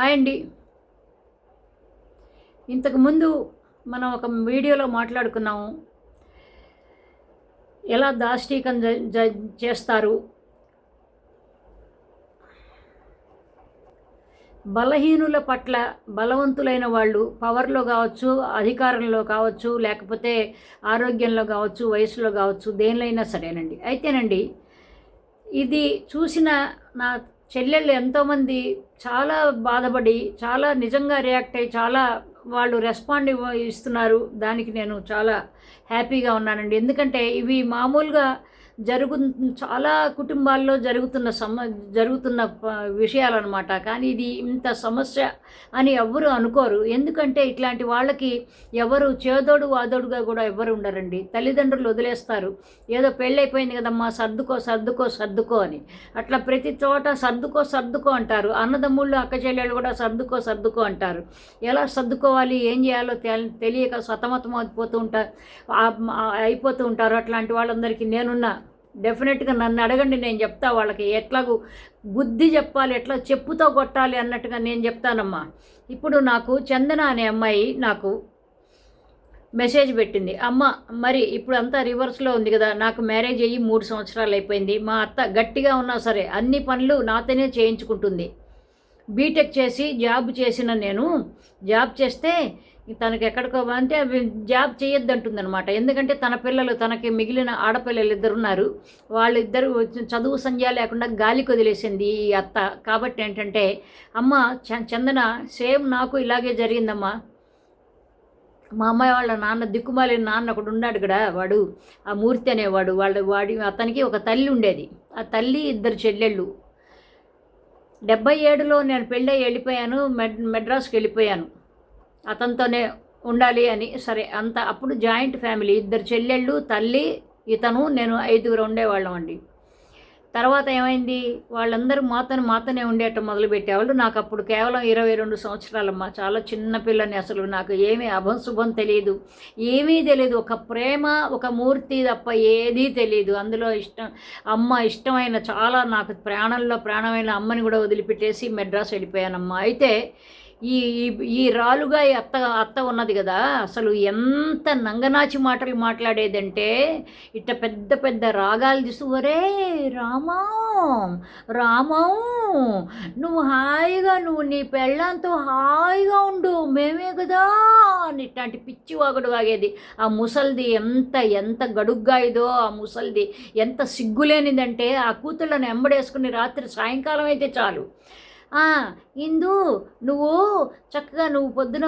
Hi అండి. ఇంతకుముందు మనం ఒక వీడియోలో మాట్లాడుకున్నాము. ఎలా దాష్టీకం జ చేస్తారు? బలహీనుల పట్ల బలవంతులైన వాళ్ళు పవర్లో కావచ్చు అధికారంలో కావచ్చు లేకపోతే ఆరోగ్యంలో కావచ్చు వయసులో కావచ్చు దేనిలో సరేనండి. అయితేనండి ఇది చూసిన నా చెల్లెళ్ళు ఎంతోమంది చాలా బాధపడి చాలా నిజంగా రియాక్ట్ అయ్యి చాలా వాళ్ళు రెస్పాండ్ ఇవ్వ ఇస్తున్నారు. దానికి నేను చాలా హ్యాపీగా ఉన్నానండి. ఎందుకంటే ఇవి మామూలుగా జరుగు చాలా కుటుంబాల్లో జరుగుతున్న సమ జరుగుతున్న విషయాలన్నమాట. కానీ ఇది ఇంత సమస్య అని ఎవ్వరు అనుకోరు. ఎందుకంటే ఇట్లాంటి వాళ్ళకి ఎవరు చేదోడు వాదోడుగా కూడా ఎవ్వరు ఉండరండి. తల్లిదండ్రులు వదిలేస్తారు. ఏదో పెళ్ళైపోయింది కదమ్మా సర్దుకో సర్దుకో సర్దుకో అని. అట్లా ప్రతి చోట సర్దుకో సర్దుకో అంటారు. అన్నదమ్ముళ్ళు అక్క చెల్లెళ్ళు కూడా సర్దుకో సర్దుకో అంటారు. ఎలా సర్దుకోవాలి ఏం చేయాలో తెలియక సతమతం అయిపోతూ ఉంటారు అయిపోతూ ఉంటారు. అట్లాంటి వాళ్ళందరికీ నేనున్నా డెఫినెట్గా నన్ను అడగండి నేను చెప్తా వాళ్ళకి ఎట్లాగూ బుద్ధి చెప్పాలి ఎట్లా చెప్పుతో కొట్టాలి అన్నట్టుగా నేను చెప్తానమ్మా. ఇప్పుడు నాకు చందన అనే అమ్మాయి నాకు మెసేజ్ పెట్టింది. అమ్మ మరి ఇప్పుడు అంతా రివర్స్లో ఉంది కదా నాకు మ్యారేజ్ అయ్యి మూడు సంవత్సరాలు అయిపోయింది. మా అత్త గట్టిగా ఉన్నా సరే అన్ని పనులు నాతోనే చేయించుకుంటుంది. బీటెక్ చేసి జాబ్ చేసిన నేను. జాబ్ చేస్తే తనకి ఎక్కడికో అంటే జాబ్ చేయొద్దు అంటుందన్నమాట ఎందుకంటే తన పిల్లలు తనకి మిగిలిన ఆడపిల్లలు ఇద్దరు ఉన్నారు వాళ్ళిద్దరు చదువు సంధ్య లేకుండా గాలి వదిలేసింది ఈ అత్త. కాబట్టి ఏంటంటే అమ్మ చ- చందన సేమ్ నాకు ఇలాగే జరిగిందమ్మా. మా అమ్మాయి వాళ్ళ నాన్న దిక్కుమాలి నాన్న ఒకడు ఉన్నాడు కదా వాడు ఆ మూర్తి అనేవాడు. వాళ్ళ వాడి అతనికి ఒక తల్లి ఉండేది. ఆ తల్లి ఇద్దరు చెల్లెళ్ళు. డెబ్బై ఏడులో నేను పెళ్ళై వెళ్ళిపోయాను మెడ్ మెడ్రాస్కి వెళ్ళిపోయాను. అతనితోనే ఉండాలి అని. సరే అంత అప్పుడు జాయింట్ ఫ్యామిలీ ఇద్దరు చెల్లెళ్ళు తల్లి ఇతను నేను ఐదుగురు ఉండేవాళ్ళం అండి. తర్వాత ఏమైంది? వాళ్ళందరూ మాతను మాతోనే ఉండేటం మొదలుపెట్టేవాళ్ళు. నాకు అప్పుడు కేవలం ఇరవై రెండు సంవత్సరాలమ్మా. చాలా చిన్న పిల్లని అసలు. నాకు ఏమీ అభంశుభం తెలియదు ఏమీ తెలియదు ఒక ప్రేమ ఒక మూర్తి తప్ప ఏదీ తెలియదు అందులో ఇష్టం అమ్మ ఇష్టమైన చాలా నాకు ప్రాణంలో ప్రాణమైన అమ్మని కూడా వదిలిపెట్టేసి మెడ్రాస్ వెళ్ళిపోయానమ్మా. అయితే ఈ ఈ- రాలుగా ఈ అత్త అత్త ఉన్నది కదా అసలు ఎంత నంగనాచి మాటలు మాట్లాడేదంటే ఇట్ట పెద్ద పెద్ద రాగాలు తీస్తూ ఒరే రామా రామం నువ్వు హాయిగా నువ్వు నీ పెళ్ళంతో హాయిగా ఉండు మేమే కదా అని ఇట్లాంటి పిచ్చి వాగుడు వాగేది. ఆ ముసల్ది ఎంత ఎంత గడుగ్గా ఇదో ఆ ముసల్ది ఎంత సిగ్గులేనిదంటే ఆ కూతుళ్ళని ఎంబడేసుకుని రాత్రి సాయంకాలం అయితే చాలు. ఇందు నువ్వు చక్కగా నువ్వు పొద్దున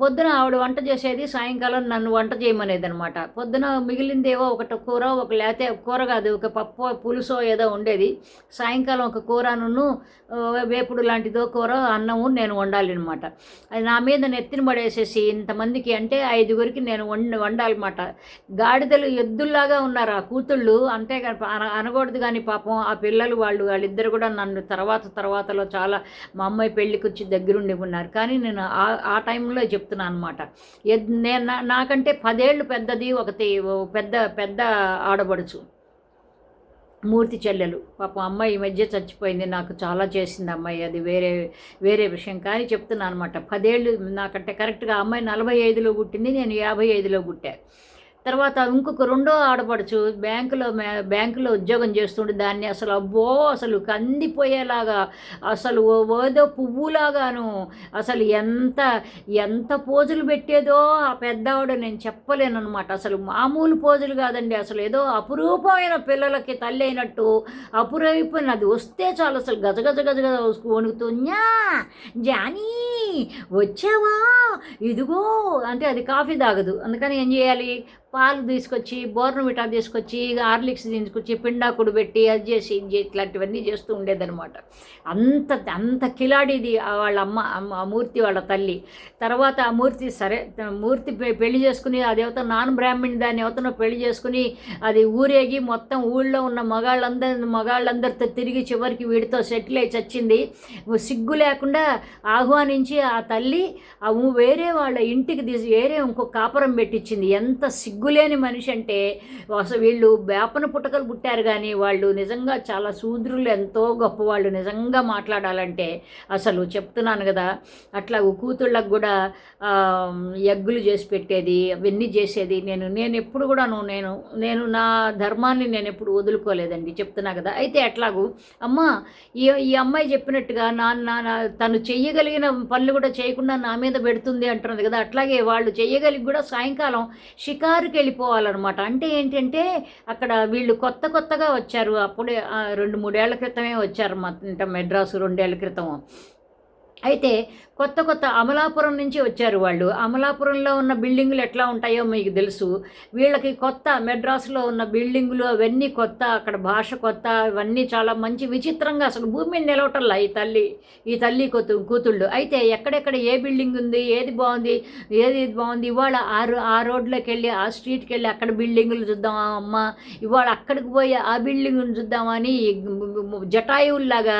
పొద్దున ఆవిడ వంట చేసేది సాయంకాలం నన్ను వంట చేయమనేది అనమాట పొద్దున మిగిలిందేవో ఒకటి కూర ఒక లేతే కూర కాదు ఒక పప్పు పులుసో ఏదో ఉండేది. సాయంకాలం ఒక కూరను వేపుడు లాంటిదో కూర అన్నము నేను వండాలి అనమాట అది నా మీద నెత్తిన పడేసేసి ఇంతమందికి అంటే ఐదుగురికి నేను వండి వండాలన్నమాట. గాడిదలు ఎద్దుల్లాగా ఉన్నారు ఆ కూతుళ్ళు. అంతే అన- అనకూడదు కానీ పాపం ఆ పిల్లలు వాళ్ళు వాళ్ళిద్దరు కూడా నన్ను తర్వాత తర్వాతలో చాలా మా అమ్మాయి పెళ్ళికి వచ్చి దగ్గరుండి ఉన్నారు. కానీ నేను ఆ ఆ టైంలో చెప్తున్నాను అనమాట నేను నా- నాకంటే పదేళ్ళు పెద్దది ఒకటి పెద్ద పెద్ద ఆడబడుచు మూర్తి చెల్లెలు. పాపం అమ్మాయి ఈ మధ్య చచ్చిపోయింది. నాకు చాలా చేసింది అమ్మాయి అది వేరే వేరే విషయం. కానీ చెప్తున్నాను అనమాట పదేళ్ళు నాకంటే కరెక్ట్గా అమ్మాయి నలభై ఐదులో పుట్టింది. నేను యాభై ఐదులో పుట్టా. తర్వాత ఇంకొక రెండో ఆడపడుచు బ్యాంకులో మే- బ్యాంకులో ఉద్యోగం చేస్తుండే దాన్ని అసలు అబ్బో అసలు కందిపోయేలాగా అసలు ఓదో ఏదో పువ్వులాగాను అసలు ఎంత ఎంత పోజులు పెట్టేదో ఆ పెద్దవాడు నేను చెప్పలేను అనమాట అసలు మామూలు పోజులు కాదండి. అసలు ఏదో అపురూపమైన పిల్లలకి తల్లి అయినట్టు అపురూపమైన అది వస్తే చాలు అసలు గజగజ గజగజ వణుకుతున్నా జానీ వచ్చావా? ఇదిగో! అంటే అది కాఫీ తాగదు. అందుకని ఏం చేయాలి? పాలు తీసుకొచ్చి బోర్నవిటా తీసుకొచ్చి హార్లిక్స్ తీసుకొచ్చి పిండాకుడు పెట్టి అది చేసి ఇది చేసి ఇట్లాంటివన్నీ చేస్తూ ఉండేదనమాట అంత అంత కిలాడిది వాళ్ళ అమ్మ అమ్మ- ఆ మూర్తి వాళ్ళ తల్లి. తర్వాత ఆ మూర్తి సరే మూర్తి పె- పెళ్ళి చేసుకుని అది ఎవతో నాన్ బ్రాహ్మణి దాన్ని ఎవతనో పెళ్ళి చేసుకుని అది ఊరేగి మొత్తం ఊళ్ళో ఉన్న మగాళ్ళందరి మగాళ్ళందరితో తిరిగి చివరికి వీడితో సెటిల్ అయి చచ్చింది. సిగ్గు లేకుండా ఆహ్వానించి ఆ తల్లి ఆ వేరే వాళ్ళ ఇంటికి తీసి వేరే ఇంకో కాపురం పెట్టించింది. ఎంత సిగ్గు సిగ్గులేని మనిషి అంటే అసలు వీళ్ళు వేపన పుట్టకలు పుట్టారు కానీ వాళ్ళు నిజంగా చాలా శూద్రులు ఎంతో గొప్పవాళ్ళు. నిజంగా మాట్లాడాలంటే అసలు చెప్తున్నాను కదా అట్లా కూతుళ్ళకు కూడా ఎగ్గులు చేసి పెట్టేది అవన్నీ చేసేది. నేను నేను ఎప్పుడు కూడాను నేను నేను నా ధర్మాన్ని నేను ఎప్పుడు వదులుకోలేదండి. చెప్తున్నా కదా. అయితే ఎట్లాగూ అమ్మ ఈ ఈ అమ్మాయి చెప్పినట్టుగా నా నా తను చెయ్యగలిగిన పనులు కూడా చేయకుండా నా మీద పెడుతుంది అంటున్నది కదా. అట్లాగే వాళ్ళు చెయ్యగలిగి కూడా సాయంకాలం దగ్గరికి వెళ్ళిపోవాలన్నమాట. అంటే ఏంటంటే అక్కడ వీళ్ళు కొత్త కొత్తగా వచ్చారు. అప్పుడే రెండు మూడేళ్ళ క్రితమే వచ్చారు మా మెడ్రాసు రెండేళ్ళ క్రితం అయితే కొత్త కొత్త అమలాపురం నుంచి వచ్చారు వాళ్ళు. అమలాపురంలో ఉన్న బిల్డింగులు ఎట్లా ఉంటాయో మీకు తెలుసు. వీళ్ళకి కొత్త మెడ్రాస్లో ఉన్న బిల్డింగులు అవన్నీ కొత్త అక్కడ భాష కొత్త ఇవన్నీ చాలా మంచి విచిత్రంగా అసలు భూమిని నిలవటంలా నిలవటల్లా ఈ తల్లి ఈ తల్లి కూతు కూతుళ్ళు. అయితే ఎక్కడెక్కడ ఏ బిల్డింగ్ ఉంది ఏది బాగుంది ఏది బాగుంది? ఇవాళ ఆ రో ఆ రోడ్లోకి వెళ్ళి ఆ స్ట్రీట్కి వెళ్ళి అక్కడ బిల్డింగులు చూద్దామా అమ్మ? ఇవాళ అక్కడికి పోయి ఆ బిల్డింగ్ చూద్దామని జటాయువుల్లాగా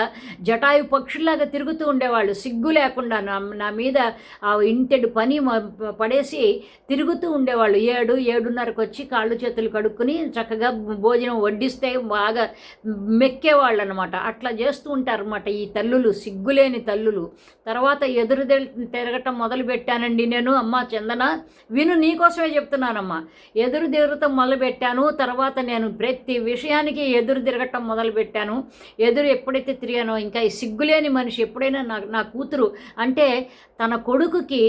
జటాయు పక్షుల్లాగా తిరుగుతూ ఉండేవాళ్ళు. సిగ్గు లేకుండా నా నా మీద ఆ ఇంటెడు పని మ- పడేసి తిరుగుతూ ఉండేవాళ్ళు. ఏడు ఏడున్నరకు వచ్చి కాళ్ళు చేతులు కడుక్కుని చక్కగా భోజనం వడ్డిస్తే బాగా మెక్కేవాళ్ళు అనమాట అట్లా చేస్తూ ఉంటారు అనమాట ఈ తల్లులు సిగ్గులేని తల్లులు. తర్వాత ఎదురు తిరగటం మొదలు పెట్టానండి నేను. అమ్మ చందన విను నీకోసమే చెప్తున్నానమ్మా. ఎదురు తిరగటం మొదలు పెట్టాను. తర్వాత నేను ప్రతి విషయానికి ఎదురు తిరగటం మొదలు పెట్టాను. ఎదురు ఎప్పుడైతే తిరిగానో ఇంకా ఈ సిగ్గులేని మనిషి ఎప్పుడైనా నాకు నాకు కూతురు. అంటే తన కొడుకుకి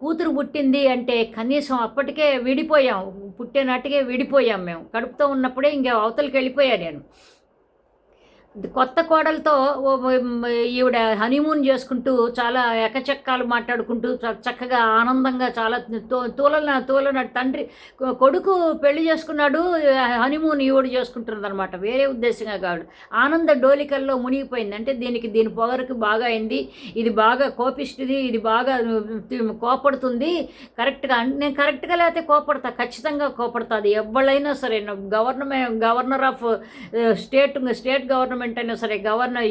కూతురు పుట్టింది అంటే కనీసం అప్పటికే విడిపోయాం. పుట్టే నాటికే విడిపోయాం మేము. కడుపుతో ఉన్నప్పుడే ఇంకా అవతలకి వెళ్ళిపోయా నేను. కొత్త కోడలతో ఈవిడ హనీమూన్ చేసుకుంటూ చాలా ఎకచక్కాలు మాట్లాడుకుంటూ చ- చక్కగా ఆనందంగా చాలా తూలన తూలనాడు తండ్రి కొ- కొడుకు పెళ్ళి చేసుకున్నాడు హనీమూన్ ఈవిడ చేసుకుంటున్నది అనమాట వేరే ఉద్దేశంగా కాదు. ఆనంద డోలికల్లో మునిగిపోయింది. అంటే దీనికి దీని పొగరికి బాగా అయింది. ఇది బాగా కోపిస్తుంది ఇది బాగా కోపడుతుంది. కరెక్ట్గా నేను కరెక్ట్గా లేకపోతే కోపడతా ఖచ్చితంగా కోపడతా. అది ఎవళ్ళైనా సరే government governor of state state government government అయినా సరే గవర్నర్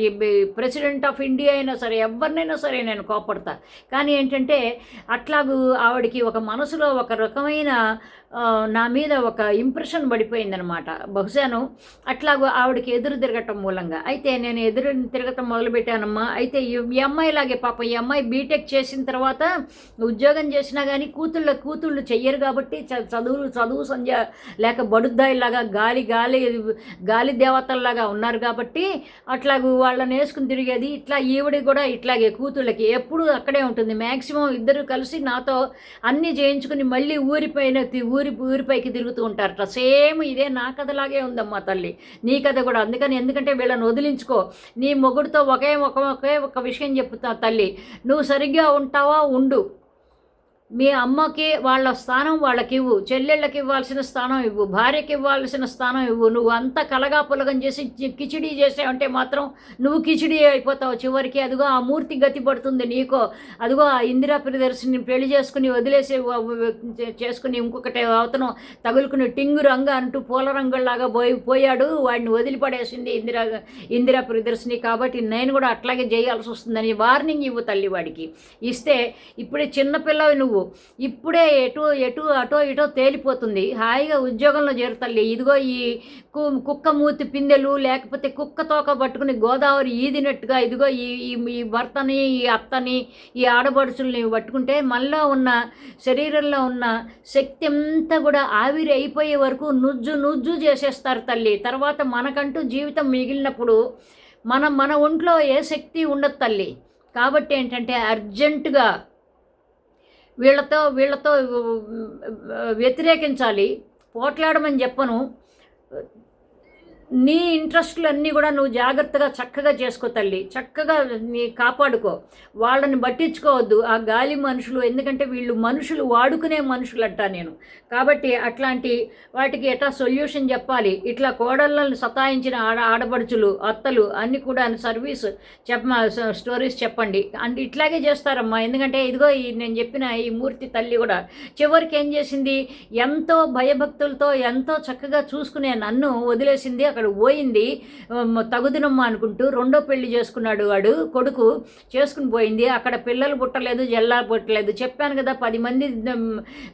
ప్రెసిడెంట్ ఆఫ్ ఇండియా అయినా సరే ఎవరినైనా సరే నేను కోపడతా కానీ ఏంటంటే అట్లాగూ ఆవిడకి ఒక మనసులో ఒక రకమైన నా మీద ఒక ఇంప్రెషన్ పడిపోయిందనమాట. బహుశాను అట్లాగూ ఆవిడకి ఎదురు తిరగటం మూలంగా. అయితే నేను ఎదురు తిరగటం మొదలుపెట్టానమ్మా. అయితే ఈ అమ్మాయిలాగే పాపం ఈ అమ్మాయి బీటెక్ చేసిన తర్వాత ఉద్యోగం చేసినా కానీ కూతుళ్ళ కూతుళ్ళు చెయ్యరు కాబట్టి చ- చదువులు చదువు సంధ్య లేక బడుద్దాయిలాగా గాలి గాలి గాలి దేవతల్లాగా ఉన్నారు కాబట్టి అట్లాగూ వాళ్ళని వేసుకుని తిరిగేది ఇట్లా ఈవిడికి కూడా ఇట్లాగే కూతుళ్ళకి ఎప్పుడు అక్కడే ఉంటుంది. మ్యాక్సిమం ఇద్దరు కలిసి నాతో అన్నీ చేయించుకుని మళ్ళీ ఊరిపైన ఊరి ఊరిపైకి తిరుగుతూ ఉంటారట. సేమ్ ఇదే నా కథలాగే ఉందమ్మా తల్లి. నీ కథ కూడా. అందుకని ఎందుకంటే వీళ్ళని వదిలించుకో. నీ మొగుడితో ఒకే ఒక ఒకే ఒక విషయం చెప్తా తల్లి. నువ్వు సరిగ్గా ఉంటావా? ఉండు. మీ అమ్మకి వాళ్ళ స్థానం వాళ్ళకి ఇవ్వు చెల్లెళ్ళకి ఇవ్వాల్సిన స్థానం ఇవ్వు భార్యకి ఇవ్వాల్సిన స్థానం ఇవ్వు. నువ్వు అంత కలగా పులగం చేసి కిచిడీ చేసావంటే మాత్రం నువ్వు కిచిడీ అయిపోతావు చివరికి. అదిగో ఆ మూర్తి గతి పడుతుంది నీకో. అదిగో ఆ ఇందిరా ప్రియదర్శిని పెళ్ళి చేసుకుని వదిలేసి చేసుకుని ఇంకొకటి అవతను తగులుకుని టింగు రంగు అంటూ పూల రంగుల్లాగా పోయి పోయాడు. వాడిని వదిలిపడేసింది ఇందిరా ఇందిరా ప్రియదర్శిని కాబట్టి నేను కూడా అట్లాగే చేయాల్సి వస్తుందని వార్నింగ్ ఇవ్వు తల్లి వాడికి. ఇస్తే ఇప్పుడే చిన్నపిల్లవి నువ్వు. ఇప్పుడే ఎటు ఎటు అటో ఇటో తేలిపోతుంది. హాయిగా ఉద్యోగంలో చేరుతల్లి ఇదిగో ఈ కు- కుక్క మూతి పిందెలు లేకపోతే కుక్క తోక పట్టుకుని గోదావరి ఈదినట్టుగా ఇదిగో ఈ ఈ ఈ భర్తని ఈ అత్తని ఈ ఆడబడుచుల్ని పట్టుకుంటే మనలో ఉన్న శరీరంలో ఉన్న శక్తి అంతా కూడా ఆవిరి అయిపోయే వరకు నుజ్జు నుజ్జు చేసేస్తారు తల్లి. తర్వాత మనకంటూ జీవితం మిగిలినప్పుడు మన మన ఒంట్లో ఏ శక్తి ఉండదు తల్లి. కాబట్టి ఏంటంటే అర్జెంటుగా వీళ్ళతో వీళ్ళతో వ్యతిరేకించాలి. పోట్లాడమని చెప్పను. నీ ఇంట్రెస్ట్లు అన్నీ కూడా నువ్వు జాగ్రత్తగా చక్కగా చేసుకో తల్లి. చక్కగా నీ కాపాడుకో. వాళ్ళని పట్టించుకోవద్దు. ఆ గాలి మనుషులు ఎందుకంటే వీళ్ళు మనుషులు వాడుకునే మనుషులు అంటా నేను. కాబట్టి అట్లాంటి వాటికి ఎట్లా సొల్యూషన్ చెప్పాలి? ఇట్లా కోడళ్ళని సతాయించిన ఆడ ఆడపడుచులు అత్తలు అన్నీ కూడా సర్వీస్ చెప్ప స్టోరీస్ చెప్పండి. అంటే ఇట్లాగే చేస్తారమ్మా. ఎందుకంటే ఇదిగో ఈ నేను చెప్పిన ఈ మూర్తి తల్లి కూడా చివరికి ఏం చేసింది? ఎంతో భయభక్తులతో ఎంతో చక్కగా చూసుకునే నన్ను వదిలేసింది అక్కడ. అక్కడ పోయింది తగుదినమ్మ అనుకుంటూ రెండో పెళ్ళి చేసుకున్నాడు వాడు కొడుకు చేసుకుని పోయింది. అక్కడ పిల్లలు పుట్టలేదు జల్లా పుట్టలేదు. చెప్పాను కదా పది మంది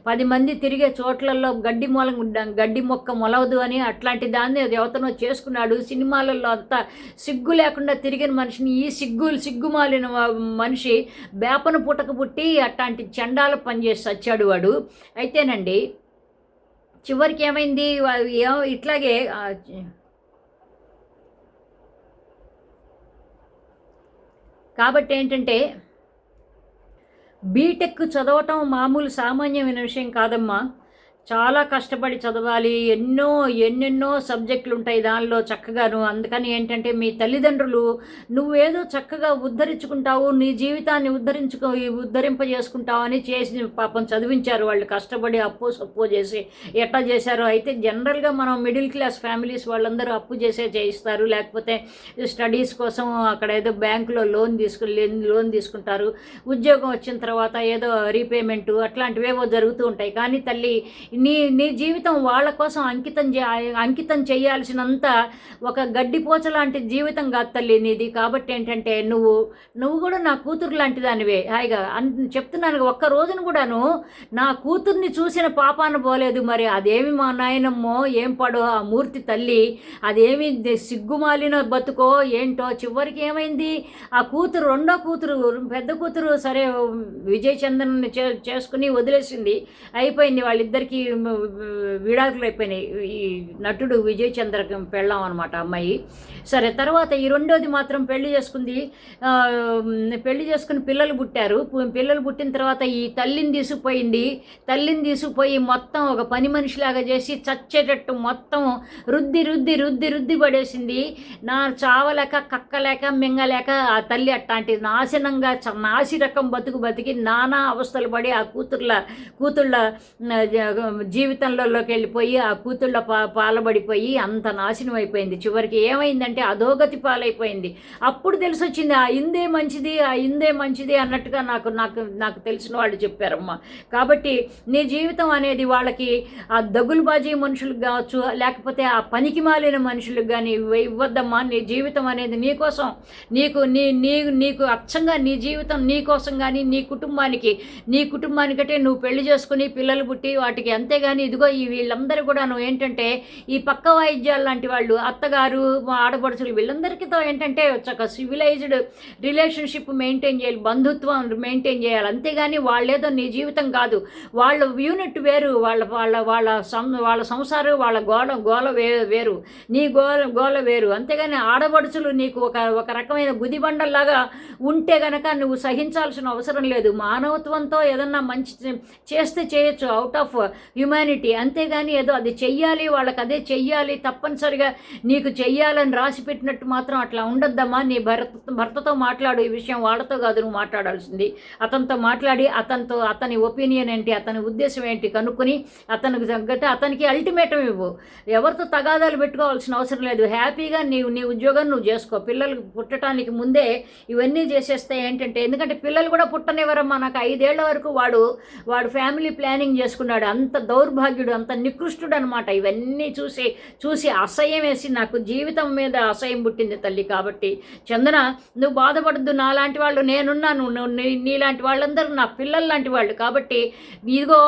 పది మంది తిరిగే చోట్లలో గడ్డి మొల గడ్డి మొక్క మొలవదు అని అట్లాంటి దాన్ని దేవతను చేసుకున్నాడు. సినిమాలలో అంతా సిగ్గు లేకుండా తిరిగిన మనిషిని ఈ సిగ్గు సిగ్గుమాలిన మనిషి బేపన పుట్టక పుట్టి అట్లాంటి చండాల పనిచేసి వచ్చాడు వాడు. అయితేనండి చివరికి ఏమైంది ఇట్లాగే ఆ, కాబట్టి ఏంటంటే బీటెక్ చదవటం మామూలు సామాన్యమైన విషయం కాదమ్మా. చాలా కష్టపడి చదవాలి. ఎన్నో ఎన్నెన్నో సబ్జెక్టులు ఉంటాయి దానిలో చక్కగాను. అందుకని ఏంటంటే మీ తల్లిదండ్రులు నువ్వేదో చక్కగా ఉద్ధరించుకుంటావు నీ జీవితాన్ని ఉద్ధరించుకో ఉద్ధరింపజేసుకుంటావు అని చేసి పాపం చదివించారు. వాళ్ళు కష్టపడి అప్పు సప్పు చేసి ఎట్లా చేశారో అయితే జనరల్గా మనం మిడిల్ క్లాస్ ఫ్యామిలీస్ వాళ్ళందరూ అప్పు చేసే చేయిస్తారు. లేకపోతే స్టడీస్ కోసం అక్కడ ఏదో బ్యాంకులో లోన్ తీసుకు లోన్ తీసుకుంటారు. ఉద్యోగం వచ్చిన తర్వాత ఏదో రీపేమెంట్ అట్లాంటివేవో జరుగుతూ ఉంటాయి. కానీ తల్లి నీ నీ జీవితం వాళ్ళ కోసం అంకితం చే అంకితం చేయాల్సినంత ఒక గడ్డిపోచ లాంటి జీవితం కాదు తల్లి నీది. కాబట్టి ఏంటంటే నువ్వు నువ్వు కూడా నా కూతురు లాంటి దానివే. హాయిగా అన్ చెప్తున్నాను ఒక్క రోజున కూడాను నా కూతుర్ని చూసిన పాపాన పోలేదు మరి. అదేమి మా నాయనమ్మో ఏం పడో ఆ మూర్తి తల్లి? అదేమి సిగ్గుమాలిన బతుకో ఏంటో చివరికి ఏమైంది? ఆ కూతురు రెండో కూతురు పెద్ద కూతురు సరే విజయ్ చంద్రన్ చే చేసుకుని వదిలేసింది. అయిపోయింది వాళ్ళిద్దరికీ విడాకులు అయిపోయినాయి. ఈ నటుడు విజయ్ చంద్రకి పెళ్ళాం అనమాట అమ్మాయి. సరే తర్వాత ఈ రెండోది మాత్రం పెళ్ళి చేసుకుంది. పెళ్ళి చేసుకుని పిల్లలు పుట్టారు. పిల్లలు పుట్టిన తర్వాత ఈ తల్లిని తీసుకుపోయింది. తల్లిని తీసుకుపోయి మొత్తం ఒక పని మనిషిలాగా చేసి చచ్చేటట్టు మొత్తం రుద్ది రుద్ది రుద్ది రుద్ది పడేసింది. నా చావలేక కక్కలేక మింగలేక ఆ తల్లి అట్లాంటి నాశనంగా చ- నాసి రకం బతుకు బతికి నానా అవస్థలు పడి ఆ కూతుర్ల కూతుళ్ళ జీవితంలోకి వెళ్ళిపోయి ఆ కూతుళ్ళ పా పాలబడిపోయి అంత నాశనం అయిపోయింది. చివరికి ఏమైందంటే అధోగతి పాలైపోయింది. అప్పుడు తెలిసి వచ్చింది ఆ ఇందే మంచిది ఆ ఇందే మంచిది అన్నట్టుగా నాకు నాకు నాకు తెలిసిన వాళ్ళు చెప్పారమ్మా. కాబట్టి నీ జీవితం అనేది వాళ్ళకి ఆ దగులుబాజీ మనుషులకు కావచ్చు లేకపోతే ఆ పనికి మాలిన మనుషులకు కానీ ఇవ్వద్దమ్మా. నీ జీవితం అనేది నీ కోసం. నీకు నీ నీ నీకు అచ్చంగా నీ జీవితం నీ కోసం కానీ నీ కుటుంబానికి నీ కుటుంబానికంటే నువ్వు పెళ్ళి చేసుకుని పిల్లలు పుట్టి వాటికి అంతేగాని ఇదిగో ఈ వీళ్ళందరూ కూడా నువ్వు ఏంటంటే ఈ పక్క వాయిద్యాలు లాంటి వాళ్ళు అత్తగారు ఆడపడుచులు వీళ్ళందరికీతో ఏంటంటే ఒక సివిలైజ్డ్ రిలేషన్షిప్ మెయింటైన్ చేయాలి బంధుత్వం మెయింటైన్ చేయాలి. అంతేగాని వాళ్ళేదో నీ జీవితం కాదు. వాళ్ళ యూనిట్ వేరు వాళ్ళ వాళ్ళ వాళ్ళ సం వాళ్ళ సంసారం వాళ్ళ గోల గోల వే వేరు. నీ గోల గోల వేరు. అంతేగాని ఆడపడుచులు నీకు ఒక ఒక రకమైన గుదిబండల్లాగా ఉంటే గనక నువ్వు సహించాల్సిన అవసరం లేదు. మానవత్వంతో ఏదన్నా మంచి చేస్తే చేయొచ్చు. అవుట్ ఆఫ్ హ్యుమానిటీ అంతేగాని ఏదో అది చెయ్యాలి వాళ్ళకి అదే చెయ్యాలి తప్పనిసరిగా నీకు చెయ్యాలని రాసి పెట్టినట్టు మాత్రం అట్లా ఉండొద్దమ్మా. నీ భర్త భర్తతో మాట్లాడు ఈ విషయం వాళ్ళతో కాదు నువ్వు మాట్లాడాల్సింది. అతనితో మాట్లాడి అతనితో అతని ఒపీనియన్ ఏంటి అతని ఉద్దేశం ఏంటి కనుక్కొని అతనికి తగ్గట్టు అతనికి అల్టిమేటం ఇవ్వు. ఎవరితో తగాదాలు పెట్టుకోవాల్సిన అవసరం లేదు. హ్యాపీగా నీవు నీ ఉద్యోగం నువ్వు చేసుకో. పిల్లలు పుట్టడానికి ముందే ఇవన్నీ చేసేస్తే ఏంటంటే ఎందుకంటే పిల్లలు కూడా పుట్టనివ్వరమ్మా. నాకు ఐదేళ్ళ వరకు వాడు వాడు ఫ్యామిలీ ప్లానింగ్ చేసుకున్నాడు. అంత దౌర్భాగ్యుడు అంత నికృష్టుడు అనమాట ఇవన్నీ చూసి చూసి అసహ్యం వేసి నాకు జీవితం మీద అసహ్యం పుట్టింది తల్లి. కాబట్టి చందన నువ్వు బాధపడద్దు. నాలాంటి వాళ్ళు నేనున్నాను. నువ్వు నీలాంటి వాళ్ళందరూ నా పిల్లల్లాంటి వాళ్ళు. కాబట్టి ఇదిగో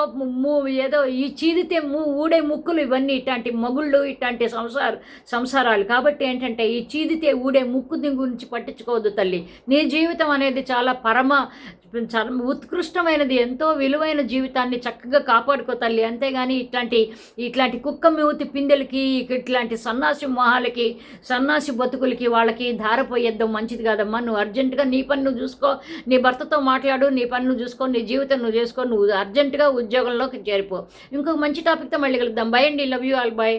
ఏదో ఈ చీదితే ము ఊడే ముక్కులు ఇవన్నీ ఇట్లాంటి మొగుళ్ళు ఇట్లాంటి సంసార సంసారాలు. కాబట్టి ఏంటంటే ఈ చీదితే ఊడే ముక్కు దింగు గురించి పట్టించుకోవద్దు తల్లి. నీ జీవితం అనేది చాలా పరమ ఉత్కృష్టమైనది ఎంతో విలువైన జీవితాన్ని చక్కగా కాపాడుకో తల్లి. అంతేగాని ఇట్లాంటి ఇట్లాంటి కుక్క మూతి పిందెలకి ఇట్లాంటి సన్నాసి మొహాలకి సన్నాసి బతుకులకి వాళ్ళకి ధారపోయేద్దాం మంచిది కాదమ్మా. నువ్వు అర్జెంటుగా నీ పని నువ్వు చూసుకో నీ భర్తతో మాట్లాడు నీ పని నువ్వు చూసుకో నీ జీవితం నువ్వు చేసుకో నువ్వు అర్జెంటుగా ఉద్యోగంలోకి చేరిపో. ఇంకొక మంచి టాపిక్తో మళ్ళీ కలుద్దాం. బై అండి. Love you all bye